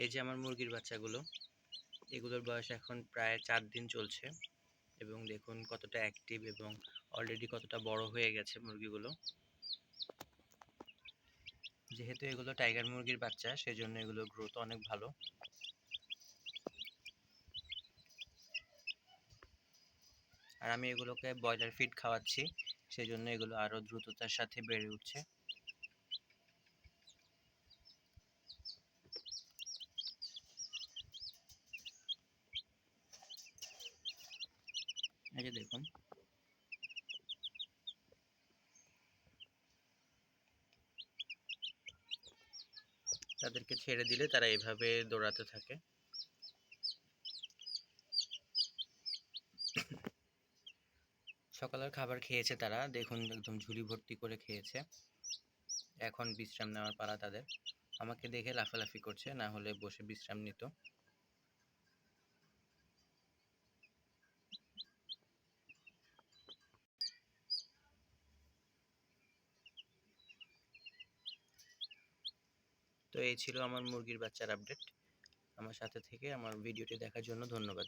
এই যে আমার মুরগির বাচ্চাগুলো, এগুলোর বয়স এখন প্রায় চার দিন চলছে এবং দেখুন কতটা অ্যাক্টিভ এবং অলরেডি কতটা বড় হয়ে গেছে মুরগিগুলো। যেহেতু এগুলো টাইগার মুরগির বাচ্চা, সেজন্য এগুলোর গ্রোথ অনেক ভালো। আর আমি এগুলোকে ব্রয়লার ফিড খাওয়াচ্ছি, সেজন্য এগুলো আরও দ্রুততার সাথে বেড়ে উঠছে। এই যে দেখুন। তাদেরকে ছেড়ে দিলে তারা এভাবে দৌড়াতে থাকে। সকালের খাবার খেয়েছে তারা। দেখুন, একদম ঝুলি ভর্তি করে খেয়েছে। এখন বিশ্রাম নেওয়ার পালা তাদের। আমাকে দেখে লাফালাফি করছে, না হলে বসে বিশ্রাম নিত। তো এই ছিল আমার মুরগির বাচ্চার আপডেট আমার সাথে থেকে আমার ভিডিওটি দেখার জন্য ধন্যবাদ।